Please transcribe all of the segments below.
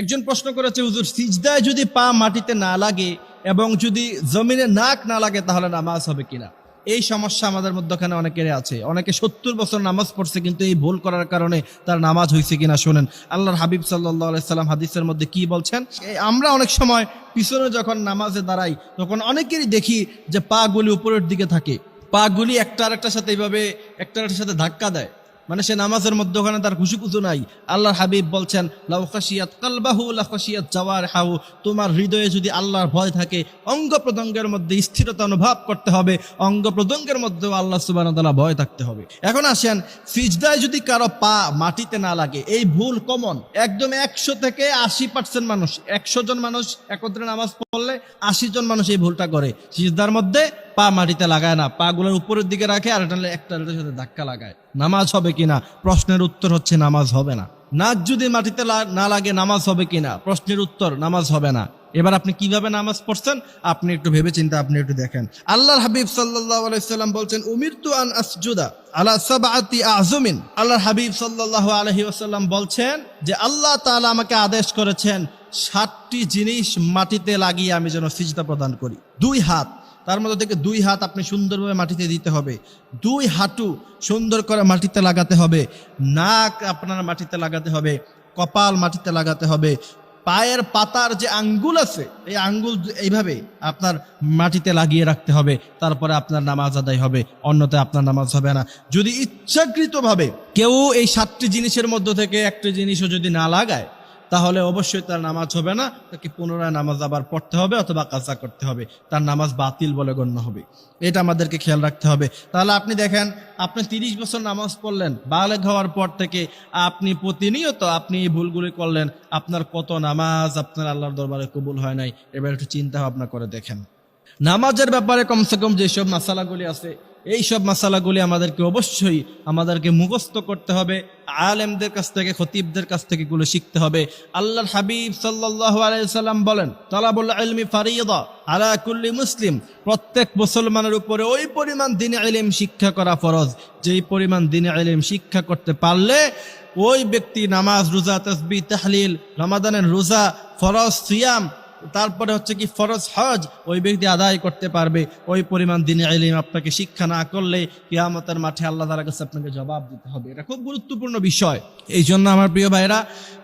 একজন প্রশ্ন করেছে, হুজুর, সিজদায় যদি পা মাটিতে না লাগে এবং যদি জমিনে নাক না লাগে, তাহলে নামাজ হবে কিনা? এই সমস্যা আমাদের মধ্যখানে অনেকের আছে। অনেকে সত্তর বছর নামাজ পড়ছে, কিন্তু এই ভুল করার কারণে তার নামাজ হয়েছে কিনা শোনেন। আল্লাহর হাবিব সাল্লাহ সাল্লাম হাদিসের মধ্যে কি বলছেন? আমরা অনেক সময় পিছনে যখন নামাজে দাঁড়াই, তখন অনেকেরই দেখি যে পা গুলি উপরের দিকে থাকে। পা গুলি একটা আরেকটার সাথে এইভাবে একটা আরেকটার সাথে ধাক্কা দেয়। মানে সে নামাজের মধ্যে ওখানে তার খুশি কুচু নাই। আল্লাহর হাবিব বলছেন, লাউ খাসিয়াত কালবাহু, লা খাসিয়াত জাওয়ার হাউ তোমার হৃদয়ে যদি আল্লাহর ভয় থাকে অঙ্গ প্রত্যঙ্গের মধ্যে স্থিরতা অনুভব করতে হবে। অঙ্গ প্রত্যঙ্গের মধ্যেও আল্লাহ তাআলা ভয় থাকতে হবে। এখন আসেন, সিজদায় যদি কারও পা মাটিতে না লাগে, এই ভুল কমন একদম একশো থেকে আশি পার্সেন্ট মানুষ, একশো জন মানুষ একত্রে নামাজ পড়লে আশি জন মানুষ এই ভুলটা করে। সিজদার মধ্যে পা মাটিতে লাগায় না পা গুলোর উপরের দিকে রাখে আর একটা একটা সাথে ধাক্কা লাগায়। নামাজ হবে কিনা? প্রশ্নের উত্তর হচ্ছে নামাজ হবে না। নাচ যদি মাটিতে না লাগে, নামাজ হবে কিনা? প্রশ্নের উত্তর, নামাজ হবে না। এবার আপনি কীভাবে নামাজ পড়ছেন? আপনি একটু ভেবে চিন্তা আপনি একটু দেখেন। আল্লাহর হাবিব সাল্লাল্লাহু আলাইহি সাল্লাম বলছেন, উমিরতু আন আসজুদা আলা সাবআতি আযমিন। আল্লাহর হাবিব আলাইহি ওয়াসাল্লাম বলছেন যে, আল্লাহ তাআলা আমাকে আদেশ করেছেন, সাতটি জিনিস মাটিতে লাগিয়ে আমি যেন সিজদা প্রদান করি। দুই হাত। তার মধ্যে থেকে দুই হাত আপনি সুন্দরভাবে মাটিতে দিতে হবে। দুই হাঁটু সুন্দর করে মাটিতে লাগাতে হবে। নাক আপনার মাটিতে লাগাতে হবে। কপাল মাটিতে লাগাতে হবে। পায়ের পাতার যে আঙ্গুল আছে, এই আঙ্গুল এইভাবে আপনার মাটিতে লাগিয়ে রাখতে হবে। তারপরে আপনার নামাজ আদায় হবে। অন্যতে আপনার নামাজ হবে না। যদি ইচ্ছাকৃতভাবে কেউ এই সাতটি জিনিসের মধ্য থেকে একটি জিনিসও যদি না লাগায় তাহলে অবশ্যই তার নামাজ হবে না, তাকে পুনরায় নামাজ আবার পড়তে হবে অথবা কাজা করতে হবে। তার নামাজ বাতিল বলে গণ্য হবে। এটা আমাদেরকে খেয়াল রাখতে হবে। তাহলে আপনি দেখেন, আপনি তিরিশ বছর নামাজ পড়লেন, বালেগ হওয়ার পর থেকে আপনি প্রতিনিয়ত আপনি এই ভুলগুলি করলেন, আপনার কত নামাজ আপনার আল্লাহর দরবারে কবুল হয় নাই? এবার একটু চিন্তা ভাবনা করে দেখেন। নামাজের ব্যাপারে কমসে কম যেসব মাসালাগুলি আছে এই সব মাসালাগুলি আমাদেরকে অবশ্যই আমাদেরকে মুখস্থ করতে হবে, আলেমদের কাছ থেকে, খতিবদের কাছ থেকে এগুলো শিখতে হবে। আল্লাহর হাবিব সাল্লাম বলেন, তালাবুল ইলমি ফারিয়দা মুসলিম। প্রত্যেক মুসলমানের উপরে ওই পরিমাণ দিনে ইলম শিক্ষা করা ফরজ। যেই পরিমাণ দিনে ইলম শিক্ষা করতে পারলে ওই ব্যক্তি নামাজ, রোজা তসবি তাহলিল, রমাদানের রোজা, ফরজ, সিয়াম তারপরে হচ্ছে কি ফরজ হজ, ওই ব্যক্তি আদায় করতে পারবে। ওই পরিমাণ দিনে এলিম আপনাকে শিক্ষা না করলে কেয়ামতের মাঠে আল্লাহ তালার কাছে আপনাকে জবাব দিতে হবে। এটা খুব গুরুত্বপূর্ণ বিষয়। এই জন্য আমার প্রিয় ভাইরা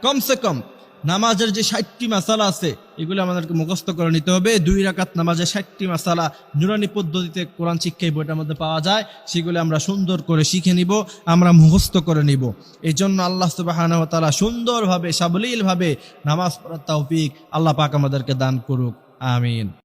কমসে কম নামাজের যে ষাটটি মাসালা আছে, এগুলো আমাদেরকে মুখস্থ করে নিতে হবে। দুই রাকাত নামাজের ষাটটি মাসালা নুরানি পদ্ধতিতে কোরআন শিক্ষা বইটার মধ্যে পাওয়া যায়, সেগুলো আমরা সুন্দর করে শিখে নিব, আমরা মুখস্থ করে নিব। এই জন্য আল্লাহ সুবাহানা সুন্দরভাবে, সাবলীলভাবে নামাজ পড়ার তৌফিক আল্লাহ পাক আমাদেরকে দান করুক। আমিন।